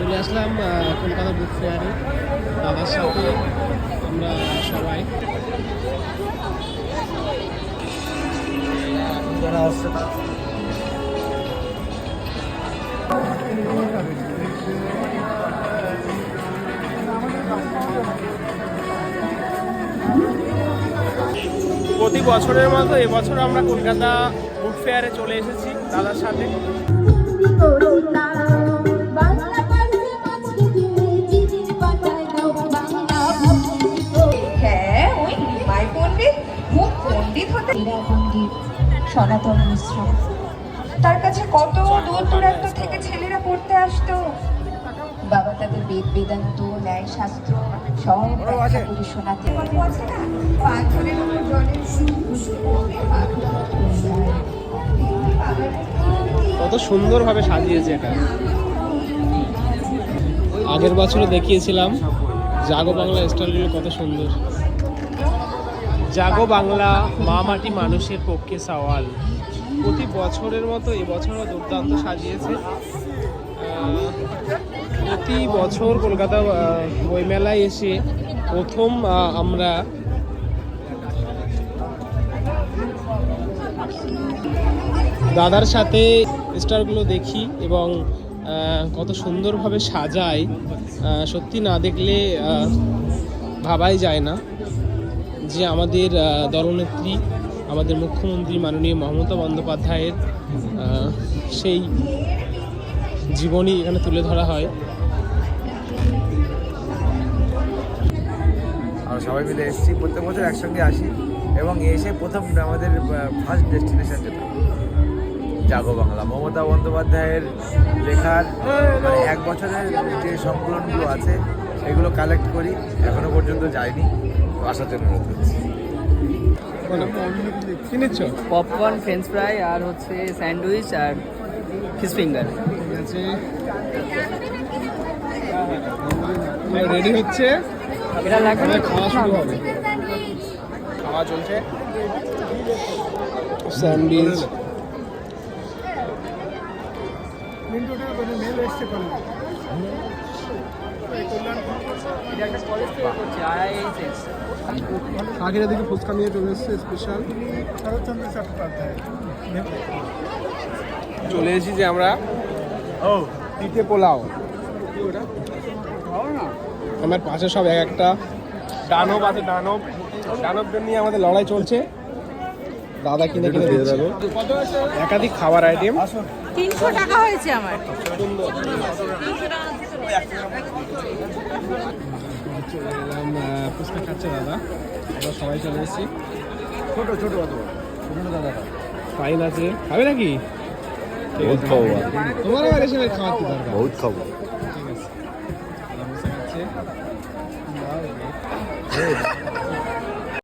চলে আসলাম কলকাতা বুক ফেয়ারে দাদার সাথে আমরা সবাই। প্রতি বছরের মতো এবছর আমরা কলকাতা বুক ফেয়ারে চলে এসেছি দাদার সাথে। পণ্ডিত হতে এরা পণ্ডিত সনাতন মিশ্র। তার কাছে কত দূর দূরান্ত থেকে ছেলেরা পড়তে আসতো? বাবা তাদের বেদ বেদান্ত ন্যায় শাস্ত্র সব ব্যাখ্যা করে শোনাতে আছে না পাথরের উপর জলের কত সুন্দরভাবে সাজিয়েছে এটা। আগের বছরে দেখিয়েছিলাম। জাগো বাংলা স্টলগুলো কত সুন্দর। জাগো বাংলা, মা মাটি মানুষের পক্ষে সওয়াল। প্রতি বছরের মতো এবছরও দুর্দান্ত সাজিয়েছে। প্রতি বছর কলকাতা বইমেলায় এসে প্রথম আমরা দাদার সাথে স্টারগুলো দেখি এবং কত সুন্দরভাবে সাজায়। সত্যি না দেখলে ভাবাই যায় না। যে আমাদের দলনেত্রী, আমাদের মুখ্যমন্ত্রী মাননীয় মমতা বন্দ্যোপাধ্যায়ের সেই জীবনী এখানে তুলে ধরা হয়। আমরা সবাই মিলে এসেছি, প্রত্যেক বছর একসঙ্গে আসি এবং এসে প্রথম আমাদের ফার্স্ট ডেস্টিনেশন যেটা, জাগো বাংলা। মমতা বন্দ্যোপাধ্যায়ের লেখার মানে এক বছরের যে সংকলনগুলো আছে সেগুলো কালেক্ট করি এখনও পর্যন্ত যাইনি তো আসার জন্য অনুরোধ করছি। বলো পপকর্ন ফ্রেঞ্চ ফ্রাই আর হচ্ছে স্যান্ডউইচ আর ফিশ ফিঙ্গার ঠিক আছে। রেডি হচ্ছে? এটা লাগবে খাওয়া শুরু হবে। খাওয়া চলছে। স্যান্ডউইচ এটা একটা কলেজ থেকে করছি আইএইচএস কাকিরা দিকে ফুচকা নিয়ে চলে এসছে স্পেশাল চলে এসেছি যে আমরা ও। তিতে পোলাও। আমার পাশে সব এক একটা। দানব আছে দানব। দানবদের নিয়ে আমাদের লড়াই চলছে। দাদা কিনে কিনে দিচ্ছে। একাধিক খাবার আইটেম তিনশো টাকা হয়েছে আমার। চলে এলাম ফুচকা খাচ্ছে দাদা আমরা সবাই চলে এসেছি ছোটো ছোটো অত ছোটো দাদা ফাইন আছে খাবে নাকি বহুত। খাব তোমার আবার এসে খাওয়ার খাব ঠিক আছে